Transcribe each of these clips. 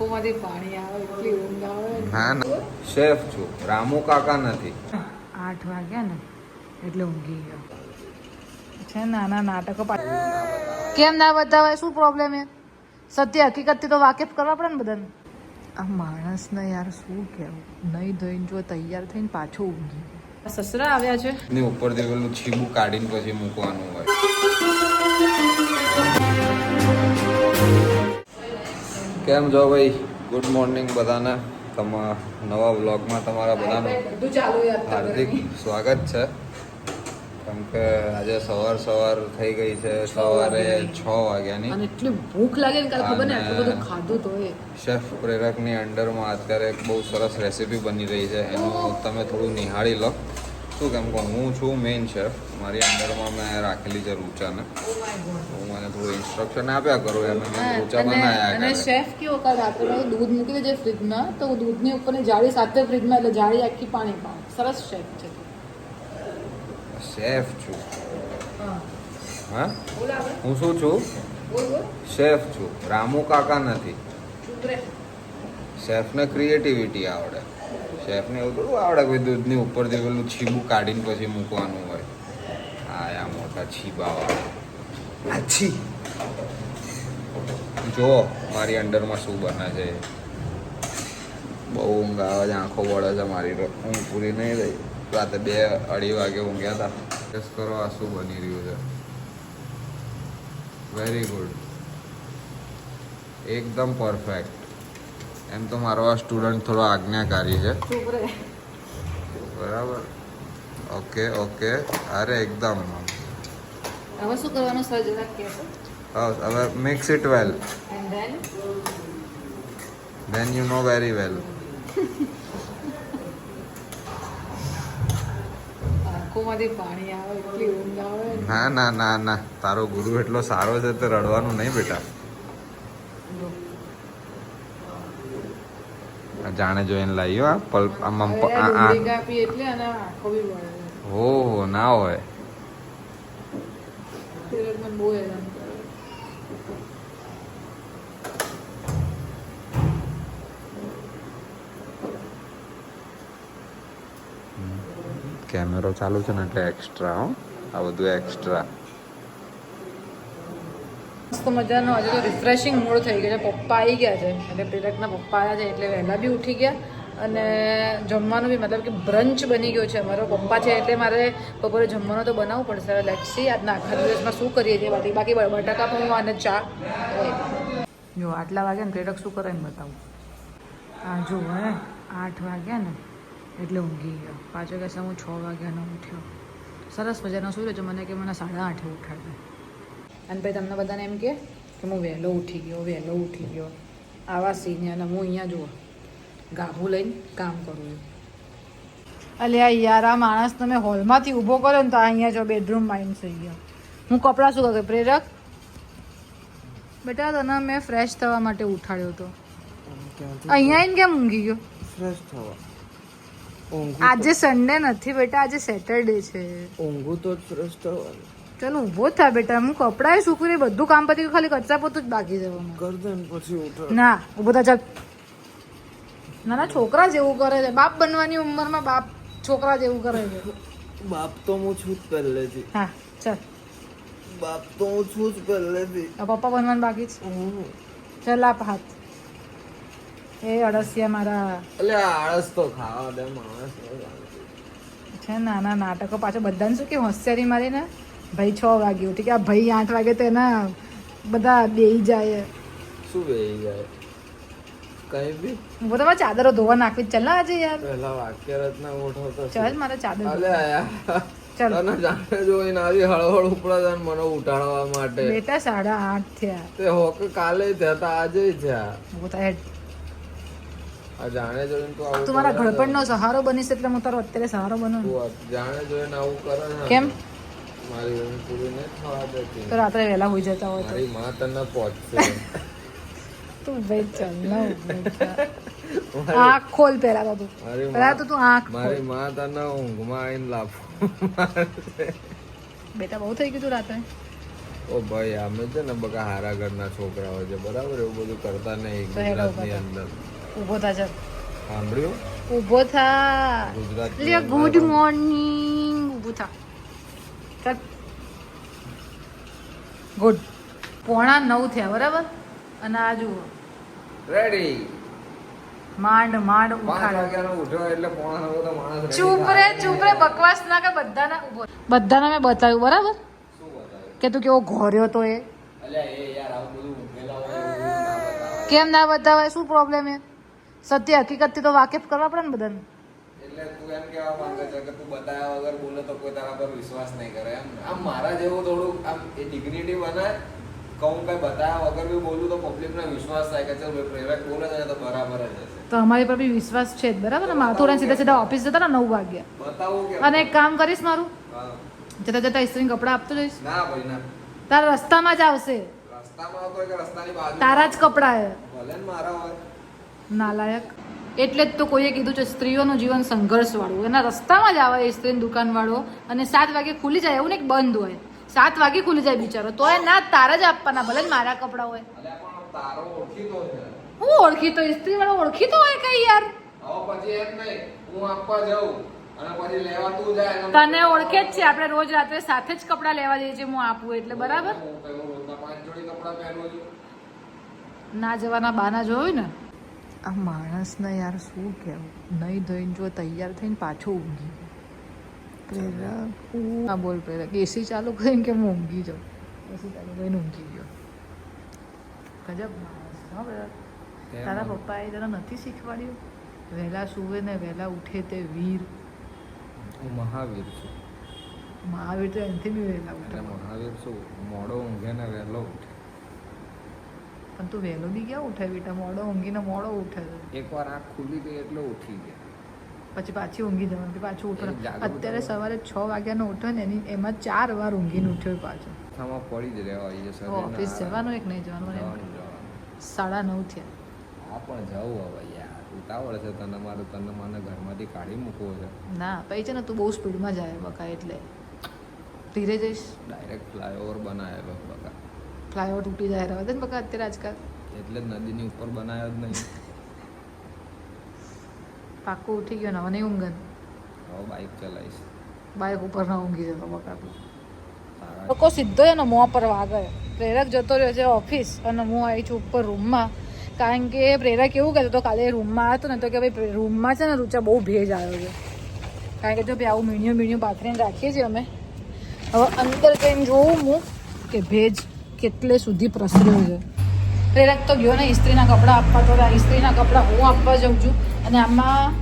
આંખોમાંથી પાણી આવે એટલી ઊંઘ આવે. ના ના. શેફ છું. રામુ કાકા નથી. આઠ વાગ્યા ને એટલે ઊંઘી ગયો. છે નાના નાટકો કેમ ના બતાવાય? શું પ્રોબ્લેમ એ સત્ય હકીકતથી તો વાકેફ કરવા પડે ને બધાને. આ માણસને યાર શું કહેવું? નહીં ધોઈને જો તૈયાર થઈને પાછો ઊંઘી ગયો. સસરા આવ્યા છે? ને ઉપર પેલું છીબું કાઢીને પછી મૂકવાનું હોય. કેમ છો ભાઈ? ગુડ મોર્નિંગ બધાને. તમારા નવા વ્લોગમાં તમારા બધાનું હાર્દિક સ્વાગત છે. કેમ કે આજે સવાર સવાર થઈ ગઈ છે સવારે છ વાગ્યાની. એટલી ભૂખ લાગે ને ખબર ને આટલું બધું ખાધું તો શેફ પ્રેરકની અંડરમાં અત્યારે એક બહુ સરસ રેસીપી બની રહી છે. એનું તમે થોડું નિહાળી લો. શું કેમ કહું? હું છું મેઇન શેફ મારી અંદરમાં મેં રાખેલી છે રૂચાને. હું મને થોડું ઇન્સ્ટ્રક્શન આપ્યા કરું એમ મેં રૂચા અને બનાવ્યા અને શેફ કેવો કાલ રાત્રે? મેં દૂધ મૂકી દેજે ફ્રીજમાં તો દૂધની ઉપરની જાળી સાથે ફ્રીજમાં એટલે જાળી આખી પાણી પાણી સરસ શેફ છે શેફ છું. હા. હા? શું છું? શેફ છું. રામુ કાકા નથી. શેફને ક્રિએટિવિટી આવડે. શેફને એવું થોડું આવડે કોઈ દૂધની ઉપરથી પેલું છીબું કાઢીને પછી મૂકવાનું હોય. આયા મોટા છીબાવાળા. આછી જો, મારી અંડરમાં શું બને છે બહુ ઊંઘ આવે છે, આંખો વળે છે મારી ઊંઘ પૂરી નહીં રહી રાતે બે અઢી વાગે ઊંઘ્યા હતા ટેસ્ટ કરો, આ શું બની રહ્યું છે? વેરી ગુડ એકદમ પરફેક્ટ એમ તો મારો આ સ્ટુડન્ટ થોડો આજ્ઞાકારી છે. બરાબર. Okay okay. અરે એકદમ. હવે શું કરવાનું સર જરાક કહેશો હવે mix it well and then then you know very well. ના ના ના ના. તારો ગુરુ એટલો સારો છે તો રડવાનું નહીં બેટા આ જાણે જોઈને લાવ્યો આ પલ્પ આમ હો હો ના હોય. કેમેરો ચાલુ છે ને એટલે એક્સ્ટ્રા હો. આ બધું એક્સ્ટ્રા મસ્ત મજાનો. આજે તો રિફ્રેશિંગ મૂડ થઈ ગયો છે. પપ્પા આવી ગયા છે. એટલે પ્રેરકના પપ્પા આવ્યા છે, એટલે વહેલા બી ઉઠી ગયા. અને જમવાનું બી મતલબ કે બ્રંચ બની ગયો છે. મારો પપ્પા છે, એટલે મારે બપોરે જમવાનું તો બનાવવું પડશે. હવે લેટ્સ સી આજના આખા દિવસમાં શું કરીએ છીએ. બાકી બાકી બટાકા પૌવા અને ચા જો આટલા વાગ્યા ને પ્રેરક શું કરે ને બતાવું. આ જો હે, આઠ વાગ્યા ને એટલે ઊંઘી ગયો. પાંચ વાગ્યા હું છ વાગ્યાનો ઉઠ્યો. સરસ મજાનો શું છે મને કે મને સાડા આઠે ઉઠાડ્યો અને પછી તમને બધાને એમ કે કે હું વહેલો ઉઠી ગયો વહેલો ઉઠી ગયો. આવા સીન અને હું અહીંયા જુઓ ગાભું લઈને કામ કરું છું. અલ્યા યાર આ માણસ તમે હોલમાંથી ઊભો કર્યો ને તો આ અહીંયા જો બેડરૂમ માઇન્ડ થઈ ગયો. હું કપડાં શું કરું પ્રેરક? બેટા તને મેં ફ્રેશ થવા માટે ઉઠાડ્યો હતો અહીંયા આવીને કેમ ઊંઘી ગયો? ફ્રેશ થવા. આજે સન્ડે નથી બેટા આજે સેટરડે છે. ઊંઘું તો ફ્રેશ થવાનું. ચાલો ઊભો જ થા બેટા. હું કપડાં સૂકવી બધું કામ પતી ગયું, ખાલી કચરા પોતું જ બાકી જવાનું કર પછી ઉઠે. ના ઊભો થા ચાલ. નાના છોકરા જેવું કરે છે. બાપ બનવાની ઉંમરમાં બાપ છોકરા જેવું કરે છે. બાપ તો હું છું જ પહેલેથી. હા ચાલ. બાપ તો હું છું જ પહેલેથી. આ પપ્પા બનવાનું બાકી છે. ચાલ આપ હાથ. એ અડસિયા મારા. એટલે આળસ તો ખાવા દે માણસ. છે નાના નાટકો પાછો બધાને શું કે હોશિયારી મારીને? ભાઈ છ વાગે ઉઠી કે આ ભાઈ આઠ વાગે તો એના બધા બેહી જાય. શું વેઈ જાય? કઈ બી? હું તો ચાદરો ધોવા નાખવી ચાલ ના આજે યાર. પહેલા વાક્ય રચના ઉઠો ચાલ મારે ચાદર અલે ચાલ. તને જાણે જોઈને આવી હળહળ ઉપડા જાન મને ઉઠાડવા માટે. બેટા સાડા આઠ થયા. તે હોક કાલે થયા તા આજે થયા. હું તારે આ જાણે જોઈને તું આવું તું મારા. ઘડપણનો સહારો બનીશ એટલે હું તારો અત્યારે સહારો બનું જાણે જોઈને આવું કરે કેમ? મારી ઊંઘ નહીં થવા દેતી. તો રાત્રે વહેલા હોઈ જતા હોય મારી માં તને પહોંચશે. તું ભાઈ ચાલ ના આંખ ખોલ પહેલા તું પહેલા તો તું આંખ મારી માં તને ઊંઘમાં આવીને લાફો બેટા બહુ થઈ ગયું તું રાત્રે. ઓ ભાઈ અમે છે ને બકા હારા ઘરના છોકરા હોય છે. બરાબર? એવું બધું કરતા નહીં ગુજરાતની અંદર. ઊભો થા ચાલ. સાંભળ્યું? ઊભો થા. ગુજરાત ગુડ મોર્નિંગ ઊભો થા. ગુડ પોણા નવ થયા બરાબર? અને આ જુઓ. રેડી માંડ માંડ ઉઠાડે ચૂપ રે ચૂપ રે બકવાસ ના કે બધાના ઊભો બધાને મેં બતાવ્યું બરાબર? કે તું કેવો ઘોર્યો તો એ. કેમ ના બતાવાય? શું પ્રોબ્લેમ એ? સત્ય હકીકતથી તો વાકેફ કરવા પડે ને બધાને. એટલે તું એમ કહેવા માંગે છે કે તું બતાવ્યા વગર બોલે તો કોઈ તારા પર વિશ્વાસ નહીં કરે એમ. આમ મારા જેવું થોડુંક આમ એ ડિગ્નિટી બનાય કહું કઈ બતાવ્યા વગર બી બોલું તો પબ્લિકને વિશ્વાસ થાય કે ચાલ પ્રેરક બોલે છે તો બરાબર જ હશે. તો અમારી પર બી વિશ્વાસ છે જ બરાબર ને? માથું સીધા સીધા ઓફિસ જતા ને નવ વાગ્યા. બતાવું કે અને એક કામ કરીશ મારું. જતા જતા ઇસ્ત્રી કપડાં આપતો જઈશ. ના ભાઈ ના. તારા રસ્તામાં જ આવશે. રસ્તામાં હોય કે રસ્તાની બાજુ તારા જ કપડાં હે. ભલે મારા હોય. નાલાયક એટલે જ તો કોઈએ કીધું છે સ્ત્રીઓનું જીવન સંઘર્ષવાળું. એના રસ્તામાં જ આવે એ સ્ત્રીની દુકાનવાળો અને સાત વાગે ખુલી જાય એવું ને બંધ હોય. સાત વાગે ખુલી જાય બિચારો. તો એ ના તારા જ આપવાના ભલે મારા કપડાં હોય. હું ઓળખીતો? સ્ત્રી વાળો ઓળખીતો હોય કઈ યાર? પછી એમ નહીં. હું આપવા જાઉં તને ઓળખે જ છે આપણે રોજ રાત્રે સાથે જ કપડાં લેવા જઈએ છીએ હું આપું એટલે બરાબર? ના જવાના બાના જોયું ને? આ માણસને યાર શું કહેવું નહીં ધોઈને જો તૈયાર થઈને પાછો ઊંઘી પ્રેરક આ બોલ પ્રેરક એસી ચાલુ કરીને કે હું ઊંઘી જાઉં? એસી ચાલુ કરીને ઊંઘી ગયો. ગજબ માણસ. હા પ્રેરક તારા પપ્પાએ તને નથી શીખવાડ્યું? વહેલા સુવે ને વહેલા ઉઠે તે વીર. હું મહાવીર છું. મહાવીર તો એનાથી બી વહેલા ઉઠે. મહાવીર શું મોડો ઊંઘે ને વહેલો ઉઠે. પણ તું વહેલો બી ક્યાં ઉઠે બેટા? મોડો ઊંઘીને મોડો ઉઠે છે એકવાર આંખ ખુલી ગઈ એટલે ઉઠી ગયા. પછી પાછી ઊંઘી જવાનું પછી પાછું ઉઠવાનું. અત્યારે સવારે છ વાગ્યાનો ઉઠ્યો ને એની એમાં ચાર વાર ઊંઘીને ઉઠ્યો પાછો. આમાં પડી જ રહેવા આવી જશે ઓફિસ જવાનું એક નહીં જવાનું. સાડા નવ થયા. આ પણ જવું હવે યાર. ઉતાવળ છે તને મારું. તને મને ઘરમાંથી કાઢી મૂકવો છે. ના પછી છે ને તું બહુ સ્પીડમાં જાય બકા એટલે. ધીરે જઈશ. ડાયરેક્ટ ફ્લાયઓવર બનાવેલો બકા. ફ્લાયઓવર તૂટી જાય રહેવા દે ને બકા અત્યારે આજકાલ. એટલે જ નદીની ઉપર બનાવ્યો જ નહીં. પાક્કું ઉઠી ગયો ને હવે નહીં ઊંઘન હવે બાઇક ચલાવીશ. બાઇક ઉપર ના ઊંઘી જતો બકા તું. લોકો સીધો એનો મોં પર વાગે. પ્રેરક જતો રહ્યો છે ઓફિસ અને હું આવી છું ઉપર રૂમમાં કારણ કે પ્રેરક એવું કહેતો હતો કાલે રૂમમાં હતો ને તો કે ભાઈ રૂમમાં છે ને રૂચા બહુ ભેજ આવ્યો છે. કારણ કે જો ભાઈ આવું મીણિયું મીણિયું પાથરીને રાખીએ છીએ અમે. હવે અંદર જઈને જોઉં હું કે ભેજ કેટલે સુધી પ્રસર્યો છે. પ્રેરક તો ગયો ને, ઇસ્ત્રીના કપડાં આપવા તો ઇસ્ત્રીના કપડાં હું આપવા જાઉં છું અને આમાં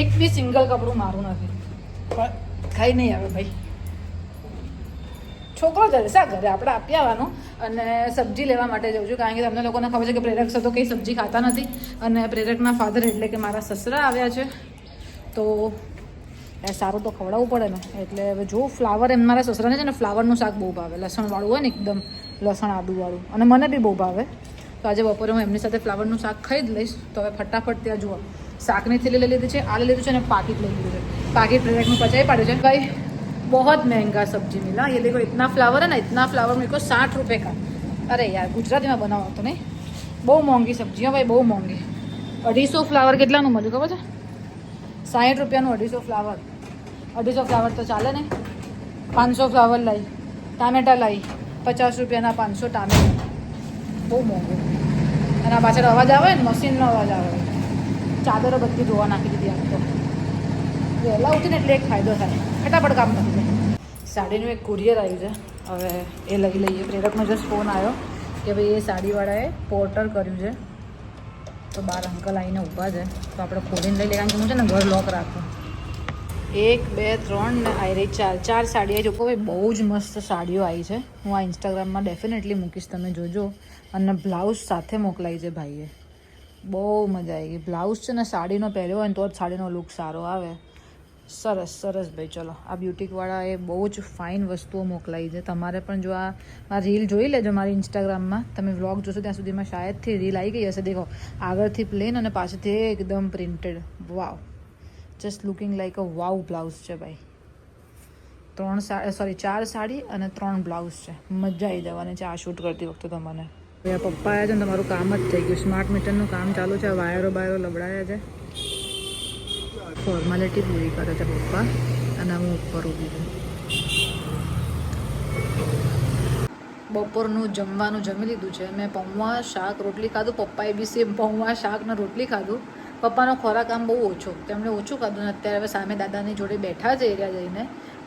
એક બી સિંગલ કપડું મારું નથી. પણ ખાઈ નહીં આવે ભાઈ. છોકરો જલસા ઘરે, આપણે આપી આવવાનું અને સબ્જી લેવા માટે જાઉં છું. કારણ કે તમને લોકોને ખબર છે કે પ્રેરક તો કંઈ સબ્જી ખાતા નથી. અને પ્રેરકના ફાધર એટલે કે મારા સસરા આવ્યા છે. તો સારું તો ખવડાવવું પડે ને. એટલે હવે જો ફ્લાવર એમ મારા સસરાને છે ને ફ્લાવરનું શાક બહુ ભાવે. લસણવાળું હોય ને એકદમ. લસણ આદુવાળું. અને મને બી બહુ ભાવે. તો આજે બપોરે હું એમની સાથે ફ્લાવરનું શાક ખાઈ જ લઈશ. તો હવે ફટાફટ ત્યાં જુઓ. શાકની થેલી લઈ લીધી છે, આ લઈ લીધું છે અને પાકીટ લઈ લીધું છે. પાકીટ પ્રોડક્ટનું પચાવી પાડ્યું છે. ભાઈ બહુ મહેંગા સબ્જી મિલા. એ દેખો, ઇતના ફ્લાવર ને ના, ઇતના ફ્લાવર મેરે સાઠ રૂપે કા. અરે યાર, ગુજરાતીમાં બનાવો તો નહીં. બહુ મોંઘી સબ્જી હા ભાઈ, બહુ મોંઘી. અઢીસો ફ્લાવર કેટલાનું મળ્યું ખબર છે? સાહીઠ રૂપિયાનું અઢીસો ફ્લાવર. અઢીસો ફ્લાવર તો ચાલે ને. પાંચસો ફ્લાવર લાવી ટામેટા લાવી પચાસ રૂપિયાના પાંચસો ટામેટા. બહુ મોંઘું. અને પાછળ અવાજ આવે ને, મશીનનો અવાજ આવે. ચાદરો બધી ધોવા નાખી દીધી આમ તો. વહેલા ઉઠીને એટલે એક ફાયદો થાય. ફટાફટ કામ થઈ સાડીનું એક કુરિયર આવ્યું છે. હવે એ લઈ લઈએ. પ્રેરકનો જસ્ટ ફોન આવ્યો કે ભાઈ એ સાડીવાળાએ પોર્ટર કર્યું છે. તો બાર અંકલ આવીને ઊભા છે. તો આપણે ખોલીને લઈ લઈએ કારણ કે હું છે ને ઘર લોક રાખું. એક, બે, ત્રણ ને આવી રહી ચાર. ચાર સાડી આવી જો ભાઈ, બહુ જ મસ્ત સાડીઓ આવી છે. હું આ ઇન્સ્ટાગ્રામમાં ડેફિનેટલી મૂકીશ તમે જોજો. અને બ્લાઉઝ સાથે મોકલાઈ છે ભાઈએ. બહુ મજા આવી ગઈ. બ્લાઉઝ છે ને, સાડીનો પહેર્યો હોય ને, તો જ સાડીનો લુક સારો આવે. સરસ સરસ ભાઈ, ચલો. આ બ્યુટિકવાળાએ બહુ જ ફાઇન વસ્તુઓ મોકલાઈ છે. તમારે પણ જો આ મારી રીલ જોઈ લેજો મારી ઇન્સ્ટાગ્રામમાં તમે વ્લોગ જોશો ત્યાં સુધીમાં શાયદથી રીલ આવી ગઈ હશે. દેખો, આગળથી પ્લેન અને પાછળથી એકદમ printed wow just looking like a wow blouse છે ભાઈ. ત્રણ સાડી સોરી ચાર સાડી અને ત્રણ બ્લાઉઝ છે. મજા આવી જવાની છે આ શૂટ કરતી વખતે તમને. ભાઈ પપ્પા આવ્યા છે ને તમારું કામ જ થઈ ગયું. સ્માર્ટ મીટરનું કામ ચાલુ છે. વાયરો બાયરો લબડાયા છે. ફોર્માલિટી પૂરી કરે છે પપ્પા. અને હું ઉપર ઊભી છું. બપોરનું જમવાનું જમી લીધું છે. મેં પૌવા શાક, રોટલી ખાધું. પપ્પાએ બી સેમ પૌવા શાક ને રોટલી ખાધું. પપ્પાનો ખોરાક આમ બહુ ઓછો. તેમણે ઓછું ખાધું ને અત્યારે હવે સામે દાદાની જોડે બેઠા છે એરિયા જઈને.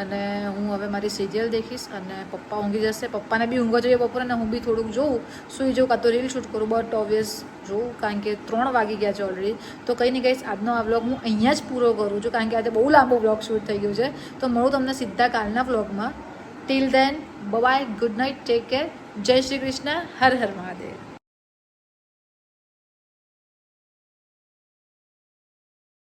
અને હું હવે મારી સિરિયલ દેખીશ અને પપ્પા ઊંઘી જશે. પપ્પાને બી ઊંઘવા જોઈએ બપોરે ને હું બી થોડુંક જોઉં. સુઈ જાઉં કાં તો રીલ શૂટ કરું. બટ ઓબ્વિયસ જોઉં. કારણ કે ત્રણ વાગી ગયા છે ઓલરેડી તો કંઈ નહીં કહીશ, આજનો આ વ્લોગ હું અહીંયા જ પૂરો કરું છું. કારણ કે આજે બહુ લાંબો વ્લોગ શૂટ થઈ ગયું છે. તો મળું તમને સીધા કાલના વ્લોગમાં till then bye good night take care Jai Shri Krishna, Har Har Mahadev.